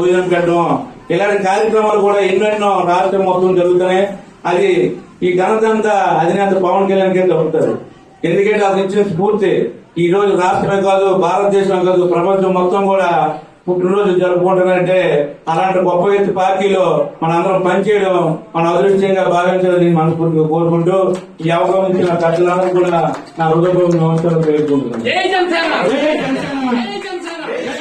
భోజనం పెట్టడం ఇలాంటి కార్యక్రమాలు కూడా ఎన్నెన్నో రాష్ట్రం మొత్తం జరుగుతున్నాయి. అది ఈ ఘనతంత అధినేత పవన్ కళ్యాణ్ కింద ఉంటారు ఎందుకంటే అది ఇచ్చిన స్ఫూర్తి. ఈ రోజు రాష్ట్రమే కాదు భారతదేశం కాదు ప్రపంచం మొత్తం కూడా పుట్టినరోజు జరుపుకుంటున్నారంటే అలాంటి గొప్ప వ్యక్తి పార్టీలో మనందరం పనిచేయడం మన అదృష్టంగా భావించాలని మనస్ఫూర్తిగా కోరుకుంటూ ఈ అవకాశం ఇచ్చిన కూడా నా హృదయపూర్వక నమస్కారం తెలుపుకుంటున్నాను జై జనసేన జై జనసేన జై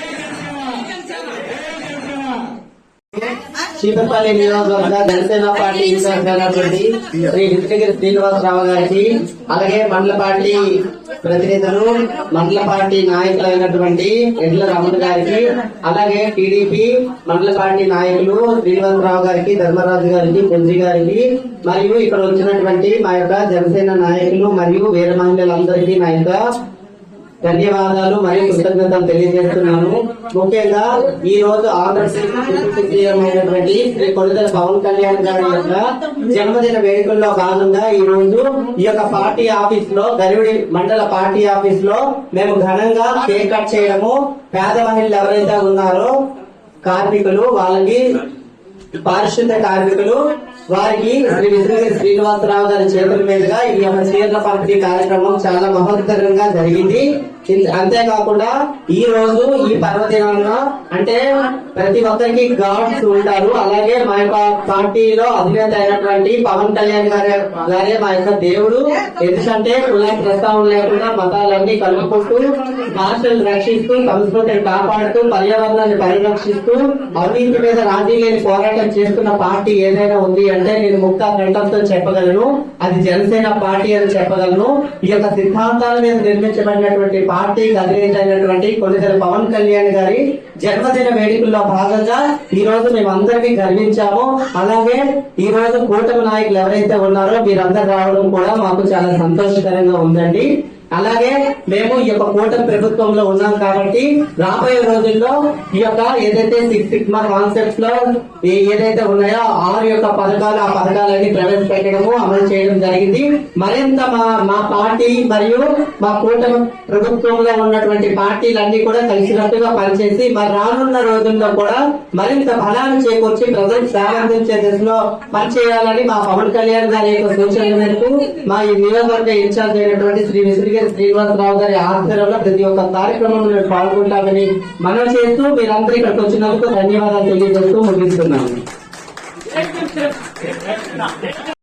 జనసేన చీపపల్లి నియోజకవర్గ జనసేన పార్టీ ఇన్ఛార్జ్ శ్రీ విజయగిరి శ్రీనివాసరావు గారికి అలాగే మండల పార్టీ ప్రతినిధులు మండల పార్టీ నాయకులైనటువంటి ఎడ్ల రమణ గారికి అలాగే టీడీపీ మండల పార్టీ నాయకులు శ్రీనివాసరావు గారికి ధర్మరాజు గారికి పుంజి గారికి మరియు ఇక్కడ వచ్చినటువంటి మా యొక్క జనసేన నాయకులు మరియు వీర మహిళలందరికీ నా యొక్క ధన్యవాదాలు మరియు కృతజ్ఞతలు తెలియజేస్తున్నాను. ముఖ్యంగా ఈ రోజు ఆంధ్రప్రదేశ్ శ్రీ కొడుదల పవన్ కళ్యాణ్ గారి యొక్క జన్మదిన వేడుకల్లో భాగంగా ఈ రోజు ఈ యొక్క పార్టీ ఆఫీస్లో గరివిడి మండల పార్టీ ఆఫీస్లో మేము ఘనంగా కేక్ కట్ చేయడము. పేద మహిళలు ఎవరైతే ఉన్నారో కార్మికులు వాళ్ళకి పారిశుద్ధ కార్మికులు వారికి శ్రీ విశ్వగిరి శ్రీనివాసరావు గారి చేతుల మీదుగా ఈ యొక్క చీరల పంపిణీ కార్యక్రమం చాలా మహోత్తరంగా జరిగింది. అంతేకాకుండా ఈ రోజు ఈ పర్వదినాన అంటే ప్రతి ఒక్కరికి గాడ్స్ ఉంటారు. అలాగే మా యొక్క పార్టీలో అధినేత అయినటువంటి పవన్ కళ్యాణ్ గారి గారే మా యొక్క దేవుడు. ఎందుకంటే కుల ప్రస్తావన లేకుండా మతాలన్నీ కలుపుకుంటూ భాషలు రక్షిస్తూ సంస్కృతిని కాపాడుతూ పర్యావరణాన్ని పరిరక్షిస్తూ అవినీతి మీద రాజీ లేని పోరాటం చేస్తున్న పార్టీ ఏదైనా ఉంది అంటే నేను ముక్త కంఠంతో చెప్పగలను. అది జనసేన పార్టీ అని చెప్పగలను. ఈ యొక్క సిద్ధాంతాల మీద నిర్మించబడినటువంటి పార్టీ అధినేత అయినటువంటి కొన్నిసారి పవన్ కళ్యాణ్ గారి జన్మదిన వేడుకల్లో భాగంగా ఈ రోజు మేము అందరికీ గర్వించాము. అలాగే ఈ రోజు కూటమి నాయకులు ఎవరైతే ఉన్నారో మీరందరూ రావడం కూడా మాకు చాలా సంతోషకరంగా ఉందండి. అలాగే మేము ఈ యొక్క కూటమి ప్రభుత్వంలో ఉన్నాం కాబట్టి రాబోయే రోజుల్లో ఈ యొక్క ఏదైతే సిక్స్ సిగ్మా కాన్సెప్ట్స్లో ఏదైతే ఉన్నాయో ఆరు యొక్క పథకాలు ఆ పథకాలన్నీ ప్రవేశపెట్టడము అమలు చేయడం జరిగింది. మరింత మా మా పార్టీ మరియు మా కూటమి ప్రభుత్వంలో ఉన్నటువంటి పార్టీలన్నీ కూడా కలిసినట్టుగా పనిచేసి మరి రానున్న రోజుల్లో కూడా మరింత బలాన్ని చేకూర్చి ప్రజలకు సేవ అందించే దిశలో పనిచేయాలని మా పవన్ కళ్యాణ్ గారి యొక్క సూచనల మేరకు మా ఈ నియోజకవర్గ ఇన్ఛార్జ్ అయినటువంటి శ్రీ విశ్రీగారి శ్రీనివాసరావు గారి ఆధ్వర్యంలో ప్రతి ఒక్క కార్యక్రమంలో మేము పాల్గొంటామని మనం చేస్తూ మీరందరూ ఇక్కడికి వచ్చినందుకు ధన్యవాదాలు తెలియజేస్తూ ముగిస్తున్నాము